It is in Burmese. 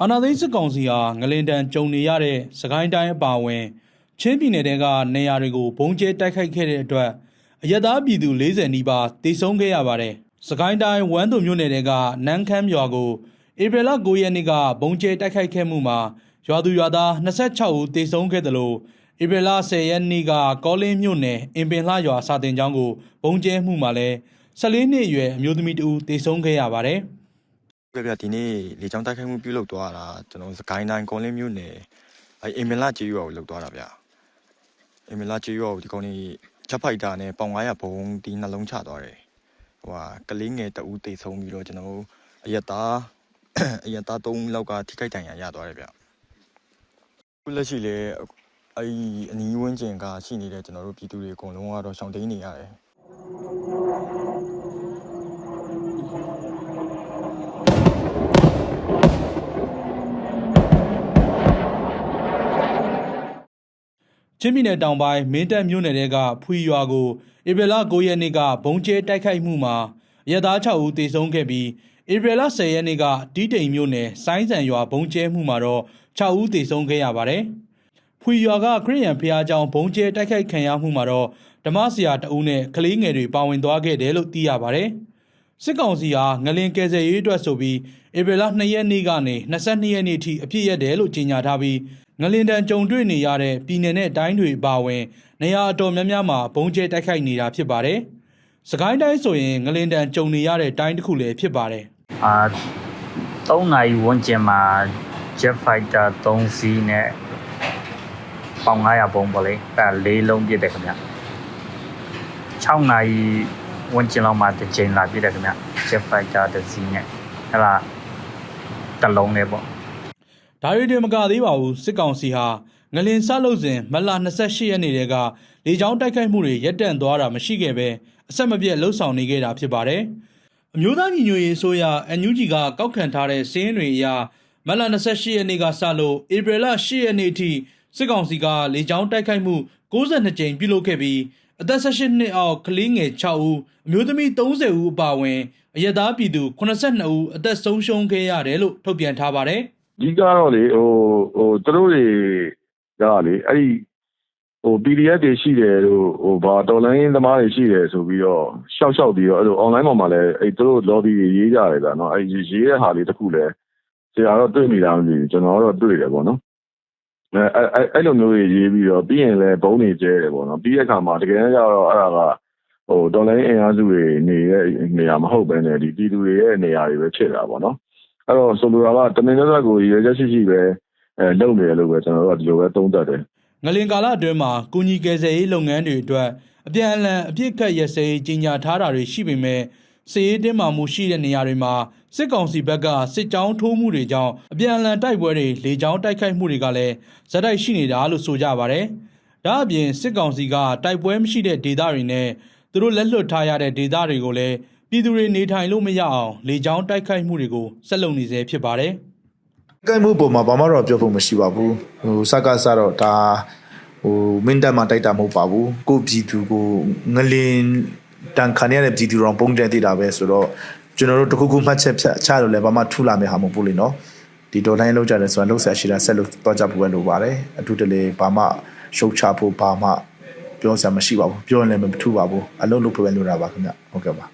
အာနာသိန်းစစ်ကောင်စီဟာငလင်တန်ကြုံနေရတဲ့စကိုင်းတိုင်းအပါအဝင် ချင်းပြည်နယ်တဲကနေရာတွေကိုဘုံကျဲတိုက်ခိုက်ခဲ့တဲ့အတွက်အရသားပြည်သူ40နီးပါးတေဆုံးခဲ့ရပါတယ်။စကိုင်းတိုင်းဝမ်းတုံမြို့နယ်တဲကနန်းခမ်းရွာကိုဧပြီလ9ရက်နေ့ကဘုံကျဲတိုက်ခိုက်ခဲ့မှုမှာရွာသူရွာသား26ဦးတေဆုံးခဲ့တယ်လို့ဧပြီလ10ရက်နေ့ကကောလင်းမြို့နယ်အင်ပင်လှရွာစာတင်ကျောင်းကိုဘုံကျဲမှုမှာလည်း14နှစ်အရွယ်အမျိုးသမီးတဦးတေဆုံးခဲ့ရပါတယ်။ ပြပြဒီနေ့လေချောင်းတိုက်ခိုက်မှုပြုလုပ်သွားတာကျွန်တော်စကိုင်းတိုင်းကွန်လင်းမြို့နယ်အဲအင်မင်လာကျေးရွာကိုလုပ်သွားတာဗျအင်မင်လာကျေးရွာကိုဒီကောင်ကြီးချက်ဖိုက်တာနဲ့ပေါင်900ဘုံဒီနှလုံးချသွားတယ်ဟိုဟာကလေးငယ်တအူးတိတ်ဆုံးပြီးတော့ကျွန်တော်အယက်သားအယက်သား3လောက်ကထိခိုက်ဒဏ်ရာရသွားတယ်ဗျခုလက်ရှိလေအဲအနီးဝန်းကျင်ကရှိနေတဲ့ကျွန်တော်တို့ပြည်သူတွေအကုန်လုံးကတော့ရှောင်တိန်နေရတယ် ချင်းပြည်နယ်တောင်ပိုင်းမင်းတပ်မြို့နယ်တဲကဖွီရွာကိုဧပြီလ9ရက်နေ့ကဘုံကျဲတိုက်ခိုက်မှုမှာရဲသား6ဦးသေဆုံးခဲ့ပြီးဧပြီလ10ရက်နေ့ကတီးတိမ်မြို့နယ်ဆိုင်းဆန်ရွာဘုံကျဲမှုမှာတော့6ဦးသေဆုံးခဲ့ရပါတယ်။ဖွီရွာကခရိယံဖျားကျောင်းဘုံကျဲတိုက်ခိုက်ခံရမှုမှာတော့ဓမ္မဆရာတအူးနဲ့ကလေးငယ်တွေပါဝင်သွားခဲ့တယ်လို့သိရပါတယ်။ စစ်ကောင်စီဟာငလင်ကယ်ဆယ်ရေးအတွက်ဆိုပြီးဧပြီလ2ရက်နေ့ကနေ22ရက်နေ့ထိအပြည့်ရက်တယ်လို့ကြေညာထားပြီးငလင်တန်ကြုံတွေ့နေရတဲ့ပြည်내နဲ့တိုင်းတွေပါဝင်နေရာအတော်များများမှာဘုံကျဲတိုက်ခိုက်နေတာဖြစ်ပါတယ်။စကိုင်းတိုင်းဆိုရင်ငလင်တန်ကြုံနေရတဲ့တိုင်းတစ်ခုလည်းဖြစ်ပါတယ်အာ3နိုင်ဝန်းကျင်မှာ Jet Fighter 3စီးနဲ့ပေါင်900ပုံပေါ့လေအဲလေးလုံးပြစ်တယ်ခင်ဗျ6နိုင် ဝန်းကျင်လောက်မှာတစ်ချိန်လာပြစ်တယ်ခင်ဗျ Jet Fighter တစ်စီးနဲ့အဲ့ဒါတစ်လုံးလေးပေါ့။ဒါရီတွေမကသေးပါဘူးစစ်ကောင်စီဟာငလင်ဆလုတ်စဉ်မတ်လ28ရက်နေ့တည်းကလေကြောင်းတိုက်ခိုက်မှုတွေရပ်တန့်သွားတာမရှိခဲ့ပဲအဆက်မပြတ်လှုပ်ဆောင်နေခဲ့တာဖြစ်ပါတယ်။အမျိုးသားညီညွတ်ရေးအစိုးရ NUG ကကောက်ခံထားတဲ့စည်းရင်းတွေအရမတ်လ28ရက်နေ့ကစလို့ဧပြီလ10ရက်နေ့အထိစစ်ကောင်စီကလေကြောင်းတိုက်ခိုက်မှု62ကြိမ်ပြုလုပ်ခဲ့ပြီး အသက်18နှစ်အောက်ကလေးငယ်6ဦးအမျိုးသမီး30ဦးအပါအဝင်အရက်သားပြည်သူ82ဦးအသက်ဆုံးရှုံးခဲ့ရတယ်လို့ထုတ်ပြန်ထားပါတယ်။အဓိကတော့လေဟိုဟိုသူတို့တွေကလေအဲ့ဒီဟို PDF တွေရှိတယ်လို့ဟိုဘာတော်လိုင်းသမားတွေရှိတယ်ဆိုပြီးတော့ရှောက်ရှောက်ပြီးတော့အဲ့လို online ပေါ်မှာလည်းအဲ့သူတို့ lobby တွေရေးကြတယ်ဗျာနော်အဲ့ရေးတဲ့ဟာလေးတစ်ခုလည်းဆရာတော့တွေ့မိတာမသိဘူးကျွန်တော်တော့တွေ့တယ်ပေါ့နော် အဲအဲ့အဲ့လိုမျိုးတွေရေးပြီးတော့ပြီးရင်လည်းဘုံနေကျဲတယ်ပေါ့နော်ပြီးတဲ့အခါမှာတကယ်တော့အဲ့ဒါကဟိုတော်လိုင်းအင်အားစုတွေနေတဲ့နေရာမဟုတ်ဘဲနဲ့ဒီပြည်သူတွေရဲ့နေရာတွေပဲဖြစ်တာပေါ့နော်အဲ့တော့ဆိုလိုတာကတမင်သက်သက်ကိုရည်ရွယ်ချက်ရှိရှိပဲအဲလုပ်နေတယ်လို့ပဲကျွန်တော်တို့ကဒီလိုပဲသုံးသပ်တယ်ငလင်ကာလအတွင်းမှာကုညီကယ်ဆယ်ရေးလုပ်ငန်းတွေအတွက်အပြန်အလှန်အပြစ်ခတ်ရစဲရေးကြီးညာထားတာတွေရှိပေမဲ့ စည်ရေးတင်းမာမှုရှိတဲ့နေရာတွေမှာစစ်ကောင်စီဘက်ကစစ်ကြောင်းထိုးမှုတွေကြောင့်အပြန်အလှန်တိုက်ပွဲတွေလေကြောင်းတိုက်ခိုက်မှုတွေကလည်းဇက်တိုက်ရှိနေတာလို့ဆိုကြပါတယ်။ဒါအပြင်စစ်ကောင်စီကတိုက်ပွဲမရှိတဲ့ဒေသတွေနဲ့သူတို့လက်လွတ်ထားရတဲ့ဒေသတွေကိုလည်းပြည်သူတွေနေထိုင်လို့မရအောင်လေကြောင်းတိုက်ခိုက်မှုတွေကိုဆက်လုပ်နေစေဖြစ်ပါတယ်။ကိုက်မှုပုံမှာဘာမှတော့ပြောဖို့မရှိပါဘူးဟိုစကားစတော့ဒါဟိုမင်းတပ်မှာတိုက်တာမဟုတ်ပါဘူးကိုပြည်သူကိုငလင် တန်ခံရတဲ့ပြည်သူတော်ပုံကျဲတည်တာပဲဆိုတော့ကျွန်တော်တို့တခုခုမှတ်ချက်ဖြတ်ချလို့လည်းဘာမှထူလာမယ့်ဟာမဟုတ်ဘူးလေနော်ဒီဒေါ်တိုင်းလောက်ကြတယ်ဆိုတာလှုပ်ရှားရှိတာဆက်လို့တော့ကြဖို့ပဲလိုပါတယ်အထူးတလေဘာမှရှုပ်ချဖို့ဘာမှပြောစရာမရှိပါဘူးပြောရင်လည်းမထူပါဘူးအလုံးလုံးပဲလိုတာပါခင်ဗျဟုတ်ကဲ့ပါ